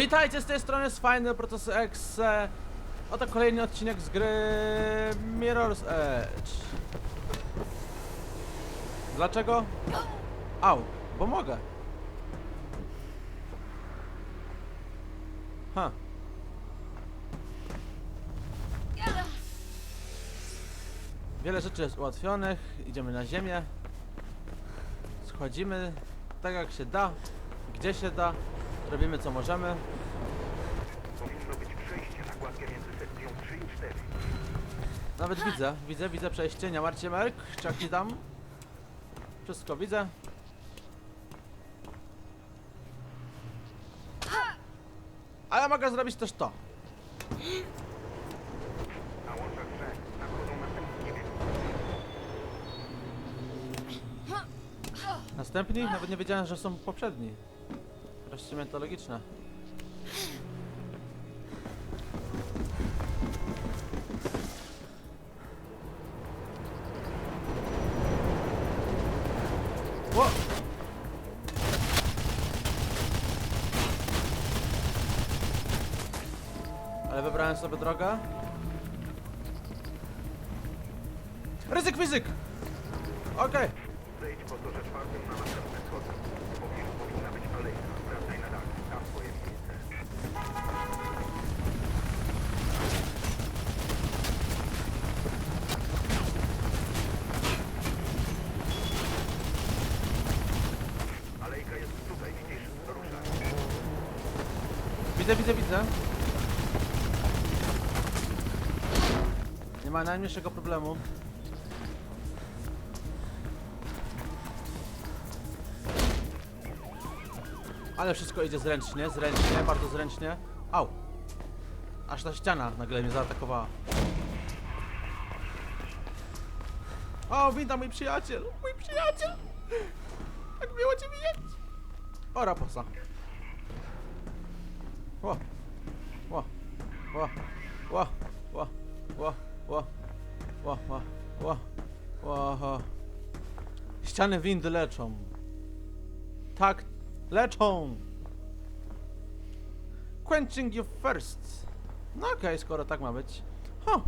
Witajcie z tej strony z Final Proces X. e, Oto kolejny odcinek z gry Mirror's Edge. Dlaczego? Au, bo mogę. Ha. Wiele rzeczy jest ułatwionych. Idziemy na ziemię. Schodzimy tak jak się da, gdzie się da. Robimy co możemy. Powinno być przejście na kładkę między sekcją 3 i 4. Nawet widzę, widzę, widzę przejście. Nie martwcie Merk, czaki tam. Wszystko widzę. Ale mogę zrobić też to. Na łączach brzeg nadchodzą następni niebiescy. Następni? Nawet nie wiedziałem, że są poprzedni. Logiczne. Ło! Ale wybrałem sobie drogę. Widzę, widzę. Nie ma najmniejszego problemu. Ale wszystko idzie zręcznie, zręcznie, bardzo zręcznie. Au! Aż ta ściana nagle mnie zaatakowała. O, winda mój przyjaciel! Mój przyjaciel! Jak miło cię widzieć! O, raposa. Ło, ło, ło, ło, ło, ło, ło, ło, ło, ło, ło. Ściany windy leczą. Tak, leczą. Quenching you first. No okej, skoro tak ma być. Huh.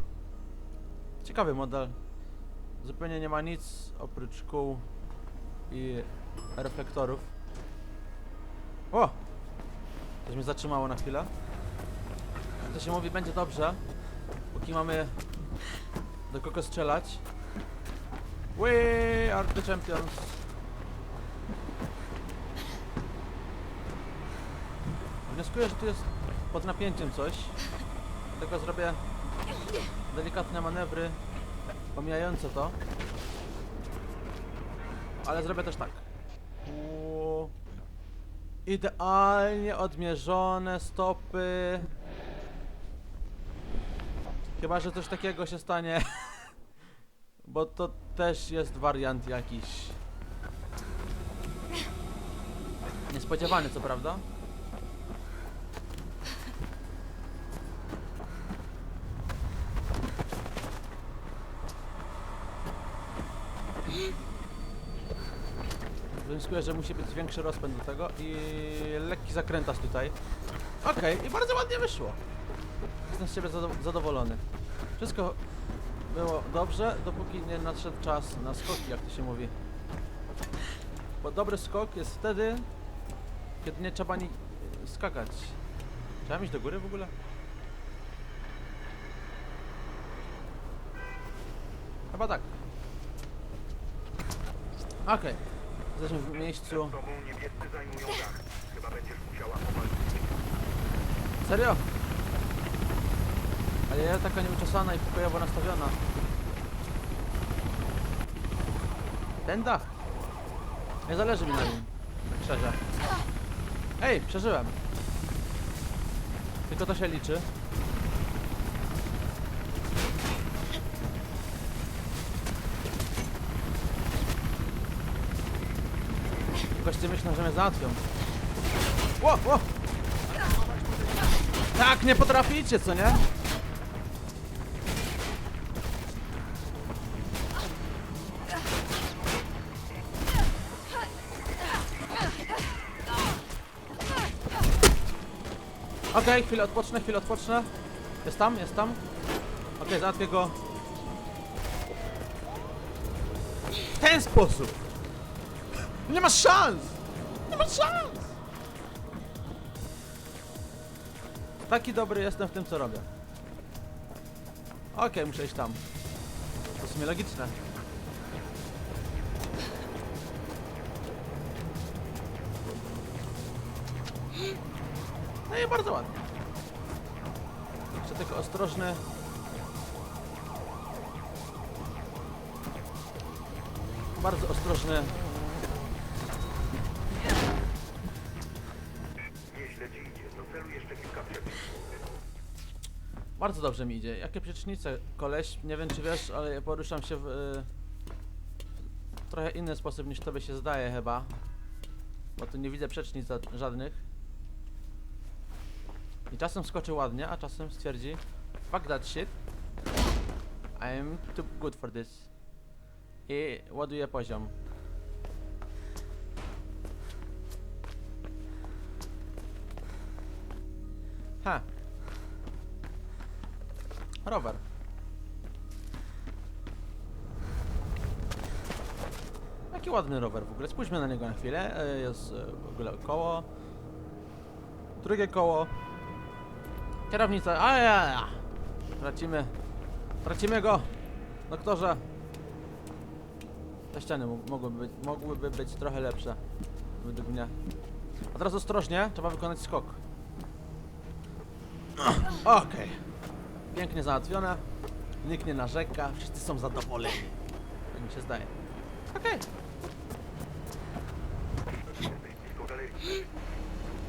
Ciekawy model. Zupełnie nie ma nic oprócz kół i reflektorów. O! Coś mnie zatrzymało na chwilę. To się mówi, będzie dobrze. Póki mamy do kogo strzelać. We are the champions. Wnioskuję, że tu jest pod napięciem coś. Dlatego zrobię delikatne manewry pomijające to. Ale zrobię też tak. Idealnie odmierzone stopy. Chyba, że coś takiego się stanie. Bo to też jest wariant jakiś. Niespodziewany, co prawda. Wnioskuję, że musi być większy rozpęd do tego i lekki zakrętas tutaj. Okej, i bardzo ładnie wyszło. Jestem z ciebie zado- zadowolony. Wszystko było dobrze, dopóki nie nadszedł czas na skoki, jak to się mówi. Bo dobry skok jest wtedy, kiedy nie trzeba ni skakać. Trzeba iść do góry w ogóle? Chyba tak. Okej. Jesteśmy w miejscu. Serio? Ale ja taka nieuczesana i pokojowo nastawiona. Ten dach. Nie zależy mi na nim. Tak szczerze. Ej, przeżyłem. Tylko to się liczy. Goście myślą, że mnie załatwią. Ło, ło! Tak, nie potraficie, co nie? Okej, chwilę odpocznę, chwilę odpocznę. Jest tam, jest tam. Okej, załatwię go. W ten sposób. Nie masz szans! Nie masz szans! Taki dobry jestem w tym, co robię. Okej, muszę iść tam. To w sumie logiczne. No i bardzo ładnie. Jeszcze tylko ostrożny. Bardzo ostrożny. Bardzo dobrze mi idzie. Jakie przecznice, koleś? Nie wiem czy wiesz, ale ja poruszam się w, y, w trochę inny sposób niż tobie się zdaje chyba. Bo tu nie widzę przecznic żadnych. I czasem skoczy ładnie, a czasem stwierdzi Fuck that shit. I'm too good for this. I ładuje poziom. Rower. Jaki ładny rower w ogóle. Spójrzmy na niego na chwilę. E, Jest e, w ogóle koło. Drugie koło. Kierownica. A ja, ja. Tracimy. Tracimy go. Doktorze. Te ściany mogłyby być, mogłyby być trochę lepsze. Według mnie. A teraz ostrożnie. Trzeba wykonać skok. Okej. Pięknie załatwione. Nikt nie narzeka. Wszyscy są zadowoleni. Tak mi się zdaje. Okej.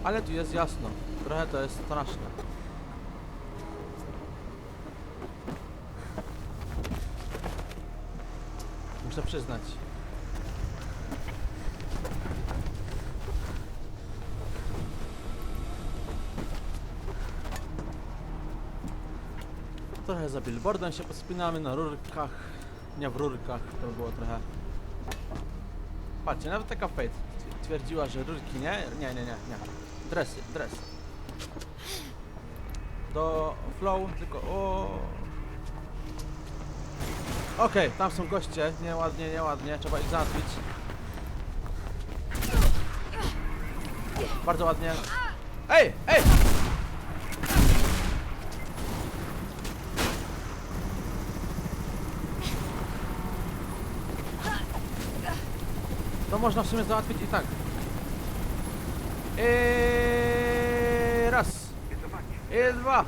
Ale tu jest jasno. Trochę to jest straszne. Muszę przyznać. Trochę za billboardem się pospinamy na rurkach. Nie w rurkach, to by było trochę. Patrzcie, nawet taka Fate twierdziła, że rurki nie. Nie, nie, nie, nie. Dresy, dresy. Do flow, tylko o. Okej, tam są goście. Nieładnie, nieładnie. Trzeba ich załatwić. Bardzo ładnie. Ej, ej! To można w sumie załatwić i tak. Eee, raz. I dwa.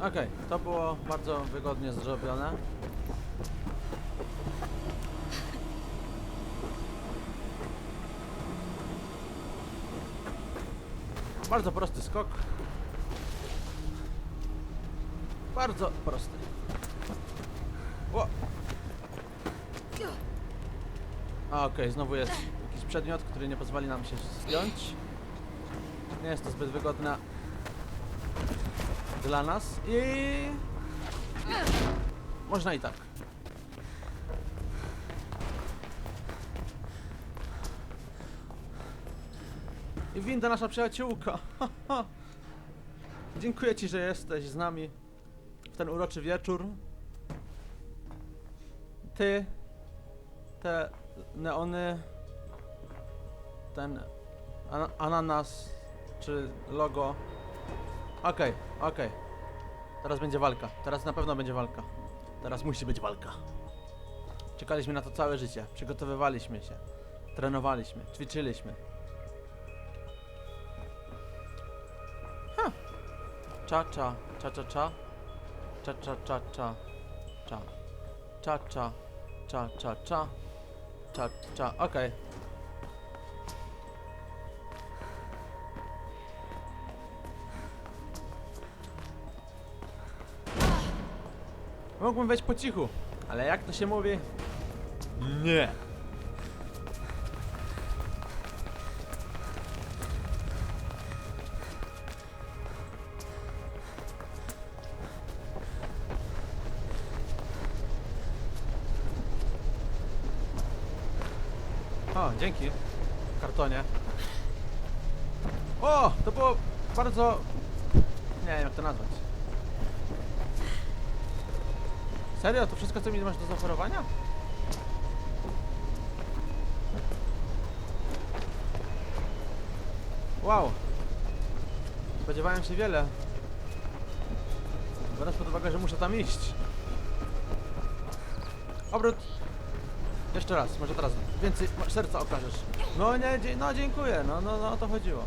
Okej, to było bardzo wygodnie zrobione. Bardzo prosty skok. Bardzo prosty. O! A okej, znowu jest jakiś przedmiot, który nie pozwoli nam się zdjąć. Nie jest to zbyt wygodne dla nas i można i tak. I winda nasza przyjaciółka. Dziękuję ci, że jesteś z nami w ten uroczy wieczór. Ty, te neony, ten ana- ananas czy logo. Okej, okej. Teraz będzie walka. Teraz na pewno będzie walka. Teraz musi być walka. Czekaliśmy na to całe życie. Przygotowywaliśmy się. Trenowaliśmy. Ćwiczyliśmy. Ha! Cza, cza, cza, cza, cza. Cza, cza, cza, cza. Cza. Cza, cza. Cza, cza, cza. Cza, cza. Okej. Mógłbym wejść po cichu, ale jak to się mówi? Nie. O, dzięki. Kartonie. O, to było bardzo... Nie wiem jak to nazwać. Serio? To wszystko co mi masz do zaoferowania? Wow. Spodziewałem się wiele. Biorąc pod uwagę, że muszę tam iść. Obrót. Jeszcze raz, może teraz więcej serca okażesz. No nie, no dziękuję, no, no, no o to chodziło.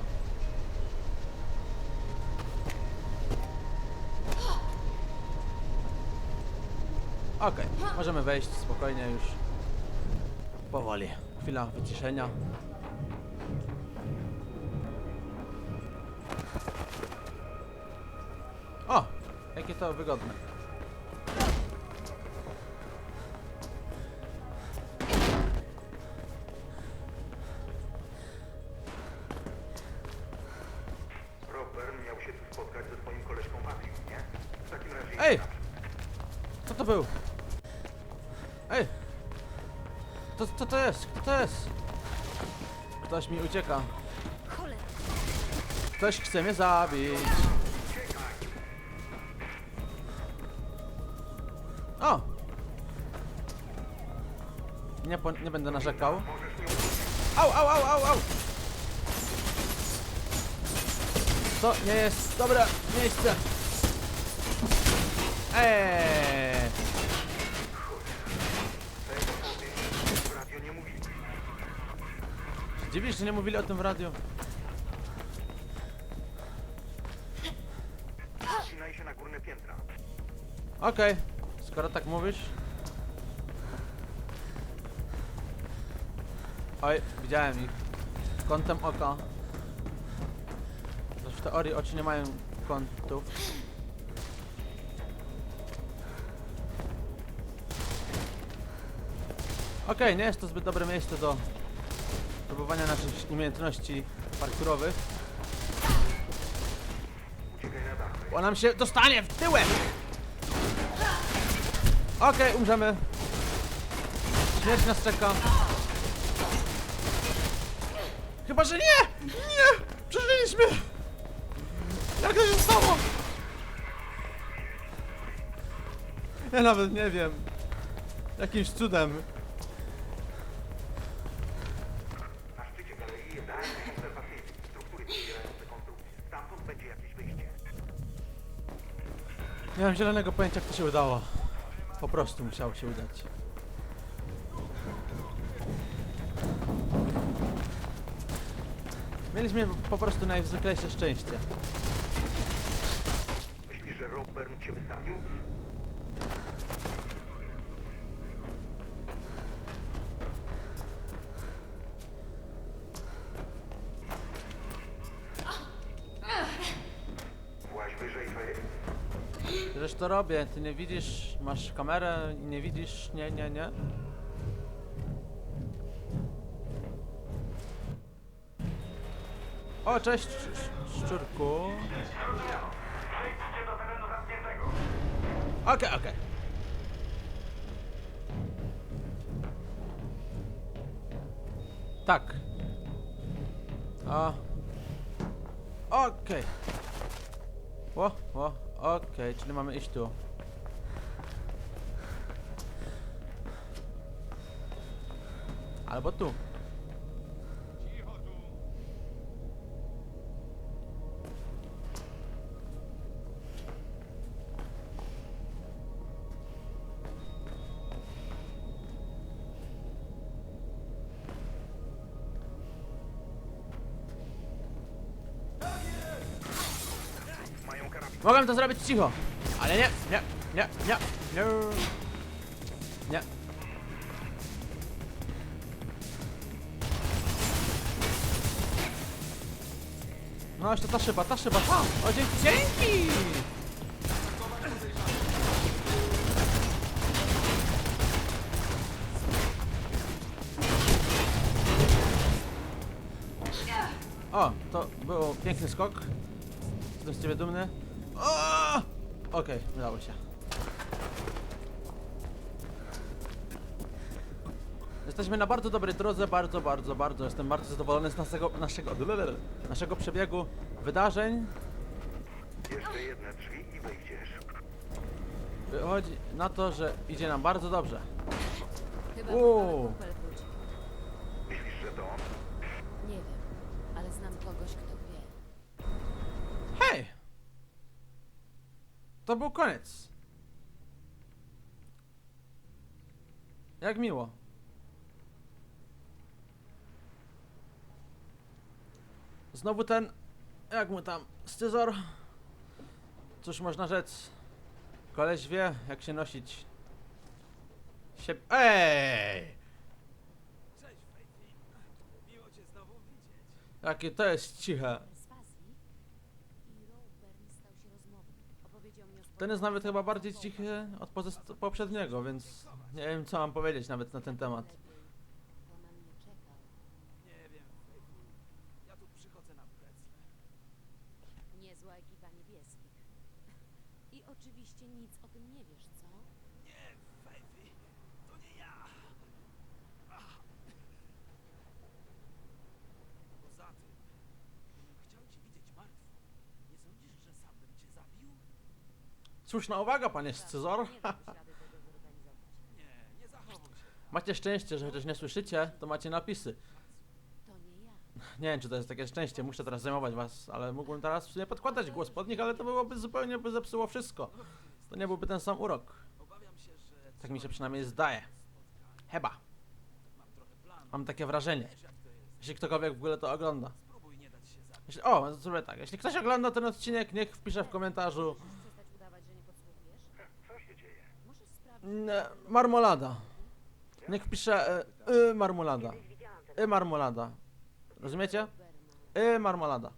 Okej, możemy wejść spokojnie już. Powoli. Chwila wyciszenia. O! Jakie to wygodne. Ej! Co to był? Ej! To, co to jest? Kto to jest? Ktoś mi ucieka. Ktoś chce mnie zabić. O! Nie, po, nie będę narzekał. Au, au, au, au, au! To nie jest dobre miejsce. Eee! W radio nie mówili. Dziwisz, że nie mówili o tym w radiu? Wspinaj się na górne piętra. Okej, skoro tak mówisz. Oj, widziałem ich. Kątem oka. Też w teorii oczy nie mają kątów. Okej, nie jest to zbyt dobre miejsce do próbowania naszych umiejętności parkurowych. Bo nam się dostanie w tyłek! Okej, umrzemy. Śmierć nas czeka. Chyba, że nie! Nie! Przeżyliśmy! Jak to się stało? Ja nawet nie wiem. Jakimś cudem. Nie mam zielonego pojęcia, jak to się udało. Po prostu musiało się udać. Mieliśmy po prostu najzwyklejsze szczęście. Myślisz, że Robert cię wystawił? To robię, ty nie widzisz, masz kamerę i nie widzisz, nie, nie, nie. O, cześć, sz- sz- szczurku. Okej, okej. Tak. A. Okej. O, o, okej, czyli mamy iść tu. Albo tu. Mogłem to zrobić cicho, ale nie, nie, nie, nie, nie. Nie. No jeszcze ta szyba, ta szyba, ta! O, dzięki, dzięki! O, to był piękny skok. Jestem z ciebie dumny. Okej, udało się. jesteśmy na bardzo dobrej drodze, bardzo, bardzo, bardzo. Jestem bardzo zadowolony z naszego, naszego, naszego przebiegu wydarzeń. Jeszcze jedne drzwi i wyjdziesz. Wychodzi na to, że idzie nam bardzo dobrze. Chyba Uuu. mamy wróci. Myślisz, że to on? Nie wiem, ale znam kogoś, kto wie. Hej! To był koniec. Jak miło. Znowu ten, jak mu tam, scyzor. Cóż można rzec. Koleś wie, jak się nosić. Sie... Ej! Cześć, Fejfi. Miło cię znowu widzieć. Jakie to jest ciche. Z Fazji i Robert stał się rozmową. Opowiedział mi o Ten jest nawet chyba bardziej cichy od poprzedniego, więc nie wiem co mam powiedzieć nawet na ten temat. Kto na mnie czekał. Nie wiem, Fejfi. Ja tu przychodzę na precle. Niezła ekipa niebieskich. I oczywiście nic o tym nie wiesz, co? Nie, Fejfi. To nie ja. Ach. Poza tym, gdybym chciał cię widzieć martwą, nie sądzisz, że sam bym cię zabił? Słuszna uwaga, panie Scyzor. Macie szczęście, że chociaż nie słyszycie, to macie napisy. Nie. Nie wiem, czy to jest takie szczęście, muszę teraz zajmować was, ale mógłbym teraz w sumie podkładać głos pod nich, ale to byłoby zupełnie by zepsuło wszystko. To nie byłby ten sam urok. Tak mi się przynajmniej zdaje. Chyba. Mam takie wrażenie. Jeśli ktokolwiek w ogóle to ogląda. Jeśli, o, zrobię tak. Jeśli ktoś ogląda ten odcinek, niech wpisze w komentarzu Możesz przestać udawać, że nie podsłuchujesz? Co się dzieje? Mm, marmolada. Niech wpisze y, y, marmolada. Y marmolada. Rozumiecie? Y marmolada.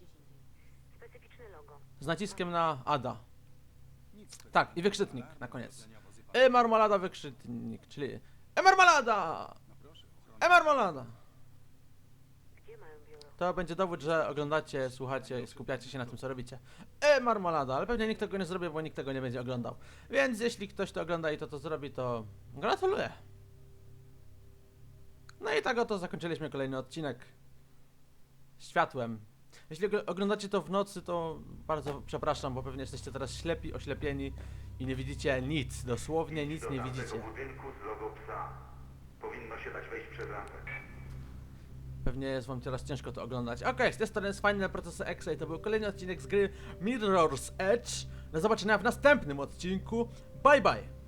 Z naciskiem na Ada. Tak, i wykrzyknik na koniec. E marmolada wykrzyknik, czyli E marmolada! E marmolada! To będzie dowód, że oglądacie, słuchacie i skupiacie się na tym, co robicie. E marmolada, ale pewnie nikt tego nie zrobi, bo nikt tego nie będzie oglądał. Więc jeśli ktoś to ogląda i to to zrobi, to gratuluję. No i tak oto zakończyliśmy kolejny odcinek. Światłem. Jeśli ogl- oglądacie to w nocy, to bardzo przepraszam, bo pewnie jesteście teraz ślepi, oślepieni i nie widzicie nic. Dosłownie nic nie widzicie. budynku z logo psa. Powinno się dać wejść przez rampę. Pewnie jest wam teraz ciężko to oglądać. Okej, z tej strony jest fajne procesy Exa i to był kolejny odcinek z gry Mirror's Edge. Do zobaczenia w następnym odcinku. Bye bye!